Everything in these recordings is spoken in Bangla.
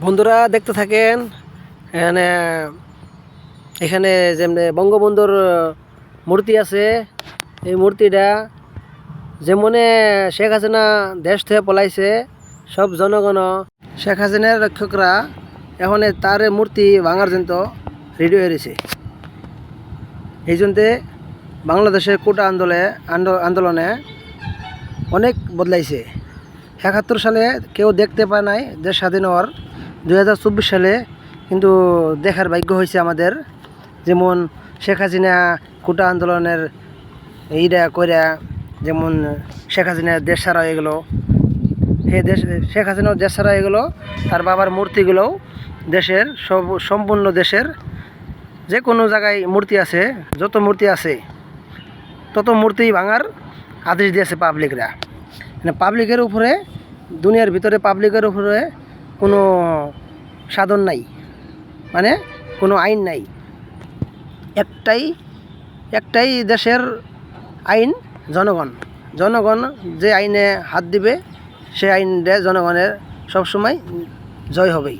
বন্ধুরা দেখতে থাকেন, এখানে এখানে যেমনি বঙ্গবন্ধুর মূর্তি আছে। এই মূর্তিটা যেমনে শেখ হাসিনা দেশ থেকে পলাইছে, সব জনগণ, শেখ হাসিনার রক্ষকরা এখন তার মূর্তি ভাঙার জন্য রেডি হয়ে রয়েছে। এই জন্যে বাংলাদেশের কোটা আন্দোলনে আন্দো- আন্দোলনে অনেক বদলাইছে। একাত্তর সালে কেউ দেখতে পায় নাই দেশ স্বাধীন হওয়ার দু হাজার চব্বিশ সালে কিন্তু দেখার ভাগ্য হয়েছে আমাদের। যেমন শেখ হাসিনা কোটা আন্দোলনের এইটা কইরা যেমন শেখ হাসিনা দেশ ছাড়া হয়ে গেলো, হে দেশ, শেখ হাসিনাও দেশ ছাড়া হয়ে গেলো, তার বাবার মূর্তিগুলোও দেশের সব, সম্পূর্ণ দেশের যে কোনো জায়গায় মূর্তি আছে, যত মূর্তি আছে, তত মূর্তি ভাঙার আদেশ দিয়েছে পাবলিকরা মানে পাবলিকের উপরে, দুনিয়ার ভিতরে পাবলিকের উপরে কোনো সাধন নাই মানে কোনো আইন নাই। একটাই একটাই দেশের আইন জনগণ। জনগণ যে আইনে হাত দিবে, সে আইনটা জনগণের সবসময় জয় হবেই।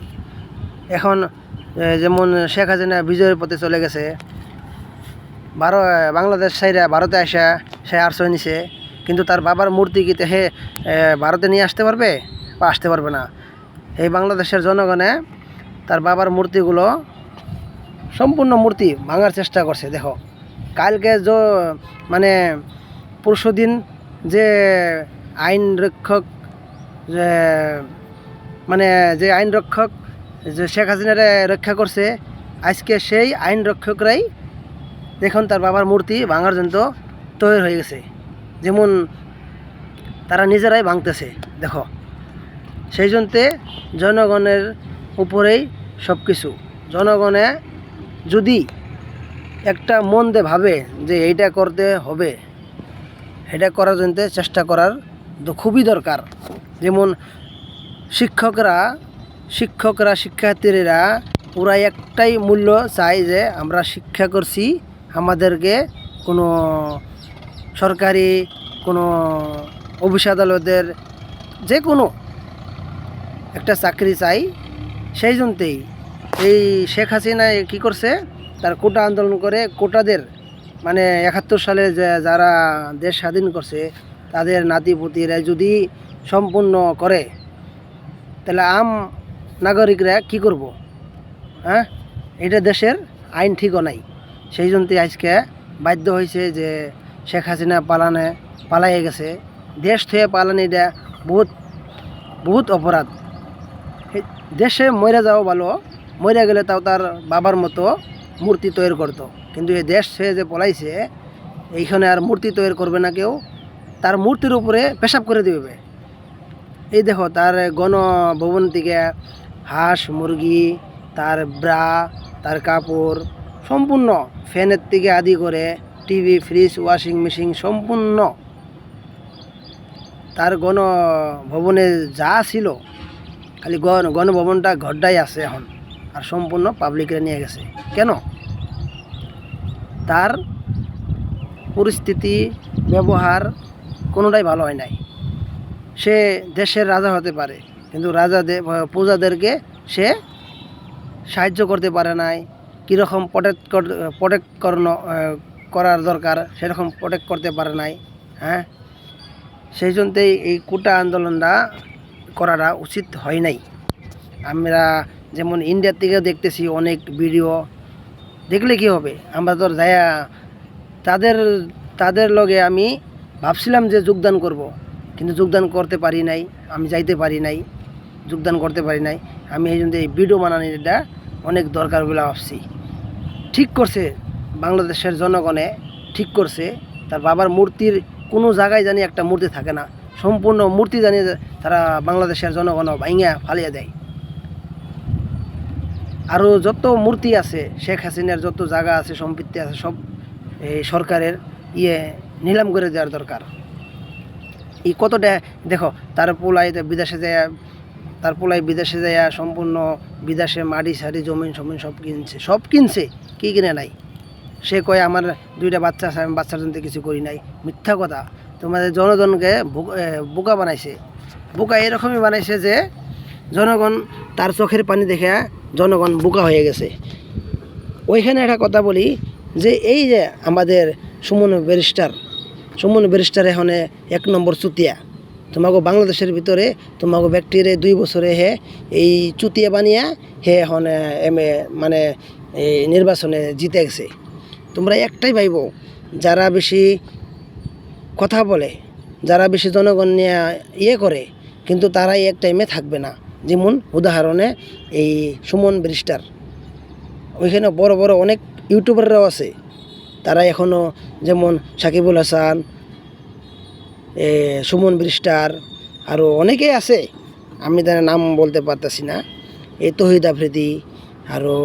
এখন যেমন শেখ হাসিনা বিজয়ের পথে চলে গেছে ভারত বাংলাদেশ সাইরা ভারতে আসা, সে আশ্রয় নিছে, কিন্তু তার বাবার মূর্তি কি হে ভারতে নিয়ে আসতে পারবে বা আসতে পারবে না? এই বাংলাদেশের জনগণে তার বাবার মূর্তিগুলো সম্পূর্ণ মূর্তি ভাঙার চেষ্টা করছে, দেখো। কালকে যে মানে পরশু দিন যে আইন রক্ষক, যে মানে যে আইন রক্ষক যে শেখ হাসিনারে রক্ষা করছে, আজকে সেই আইন রক্ষকরাই দেখুন তার বাবার মূর্তি ভাঙার জন্য তৈরি হয়ে গেছে। যেমন তারা নিজেরাই ভাঙতেছে, দেখো। সেই জন্যে জনগণের উপরেই সব কিছু জনগণে যদি একটা মন দিয়ে ভাবে যে এইটা করতে হবে, এটা করার জন্য চেষ্টা করার খুবই দরকার। যেমন শিক্ষকরা শিক্ষকরা, শিক্ষার্থীরা ওরা একটাই মূল্য চাই যে আমরা শিক্ষা করছি, আমাদেরকে কোনো সরকারি, কোনো অফিস আদালতের যে কোনো একটা চাকরি চাই। সেই জন্যেই এই শেখ হাসিনা কী করছে, তার কোটা আন্দোলন করে কোটাদের মানে একাত্তর সালে যারা দেশ স্বাধীন করছে, তাদের নাতিপুতিরা যদি সম্পূর্ণ করে, তাহলে আম নাগরিকরা কি করব? হ্যাঁ? এটা দেশের আইন ঠিকও নাই। সেই জন্যে আজকে বাধ্য হয়েছে যে শেখ হাসিনা পালানে, পালাইয়ে গেছে। দেশ থেকে পালানিটা বহুত বহুত অপরাধ। দেশে মরে যাওয়া ভালো। মরে গেলে তাও তার বাবার মতো মূর্তি তৈরি করতো। কিন্তু এই দেশ সে যে পলাইছে, এইখানে আর মূর্তি তৈরি করবে না কেউ। তার মূর্তির উপরে পেশাব করে দিবে এই দেখো, তার গণভবন থেকে হাঁস, মুরগি, তার ব্রা, তার কাপড়, সম্পূর্ণ ফ্যানের থেকে আদি করে টিভি, ফ্রিজ, ওয়াশিং মেশিন সম্পূর্ণ। তার গণভবনে যা ছিল খালি গণ, গণভবনটা ঘরটাই আছে এখন। আর সম্পূর্ণ পাবলিকরা নিয়ে গেছে। কেন? তার পরিস্থিতি, ব্যবহার কোনোটাই ভালো হয় নাই। সে দেশের রাজা হতে পারে, কিন্তু রাজাদের প্রজাদেরকে সে সাহায্য করতে পারে নাই। কীরকম প্রটেক্ট প্রটেক্ট করার দরকার, সেরকম প্রটেক্ট করতে পারে নাই হ্যাঁ? সেই জন্যই এই কোটা আন্দোলনটা করাটা উচিত হয় নাই। আমরা যেমন ইন্ডিয়ার থেকেও দেখতেছি অনেক ভিডিও দেখলে কি হবে? আমরা তো যায়া, তাদের তাদের লগে আমি ভাবছিলাম যে যোগদান করব। কিন্তু যোগদান করতে পারি নাই, আমি যাইতে পারি নাই, যোগদান করতে পারি নাই। আমি এই জন্য এই ভিডিও বানানোটা অনেক দরকার বলে ভাবছি। ঠিক করছে বাংলাদেশের জনগণে, ঠিক করছে। তার বাবার মূর্তির কোনো জায়গায় জানি একটা মূর্তি থাকে না। সম্পূর্ণ মূর্তি জানি তারা বাংলাদেশের জনগণ ভাঙিয়া ফালিয়ে দেয়। আরও যত মূর্তি আছে, শেখ হাসিনার যত জায়গা আছে, সম্পত্তি আছে, সব এই সরকারের ইয়ে নিলাম করে দেওয়ার দরকার। এই কতটা, দেখো, তার পোলাই বিদেশে যায় তার পোলাই বিদেশে যায় সম্পূর্ণ বিদেশে মাটি সারি জমিন সমিন সব কিনছে। সব কিনছে, কি কিনে নাই? সে কয়, আমার দুইটা বাচ্চা আছে, আমি বাচ্চার জন্য কিছু করি নাই। মিথ্যা কথা। তোমাদের জনগণকে বোকা বানাইছে। বোকা এরকমই বানাইছে যে জনগণ তার চোখের পানি দেখে জনগণ বোকা হয়ে গেছে। ওইখানে একটা কথা বলি যে এই যে আমাদের সুমন ব্যারিস্টার সুমন ব্যারিস্টার এখানে এক নম্বর চুতিয়া। তোমাকে বাংলাদেশের ভিতরে তোমাকে ব্যক্তির দুই বছরে হে এই চুতিয়া বানিয়া হে এখন এম এ মানে এই নির্বাচনে জিতে গেছে তোমরা একটাই ভাইব, যারা বেশি কথা বলে, যারা বেশি জনগণ নিয়ে ইয়ে করে কিন্তু তারাই এক টাইমে থাকবে না। যেমন উদাহরণে এই সুমন ব্রিস্টার ওইখানে বড় বড় অনেক ইউটিউবাররাও আছে। তারা এখনও যেমন সাকিবুল হাসান সুমন ব্রিস্টার আরও অনেকেই আছে। আমি তার নাম বলতে পারতেছি না। এই তহিদ আফ্রিদি আরও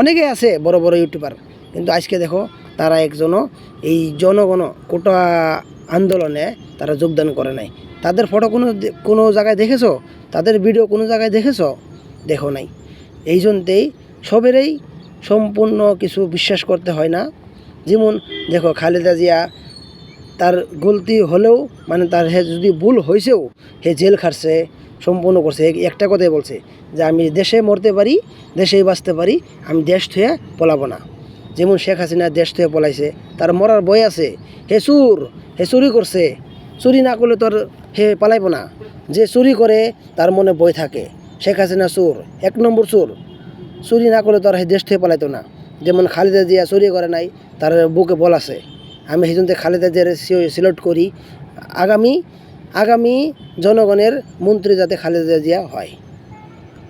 অনেকে আছে বড় বড় ইউটিউবার। কিন্তু আজকে দেখো তারা একজনও, এই জনগণ কোটা আন্দোলনে তারা যোগদান করে নাই। তাদের ফটো কোনো কোনো জায়গায় দেখেছ? তাদের ভিডিও কোনো জায়গায় দেখেছ? দেখো নাই। এই জন্যেই সবেরই সম্পূর্ণ কিছু বিশ্বাস করতে হয় না। যেমন দেখো খালেদা জিয়া, তার গলতি হলেও মানে তার হে যদি ভুল হয়েছেও হে জেল খাটছে, সম্পূর্ণ করছে। একটা কথাই বলছে যে, আমি দেশে মরতে পারি, দেশেই বাঁচতে পারি, আমি দেশ থুয়ে পলাবো না। যেমন শেখ হাসিনা দেশ থুয়ে পলাইছে, তার মরার বই আছে। হে চুর, হে চুরি করছে। চুরি না করলে তোর হে পালাইবো না। যে চুরি করে, তার মনে বই থাকে। শেখ হাসিনা চোর, এক নম্বর চোর। চুরি না করলে তোর হে দেশ থেকে পালাইতো না। যেমন খালেদা জিয়া চুরি করে নাই, তার বুকে বল আছে। আমি সেই জন্য খালেদা জিয়ার সিলেক্ট করি। আগামী আগামী জনগণের মন্ত্রী যাতে খালেদা জিয়া হয়।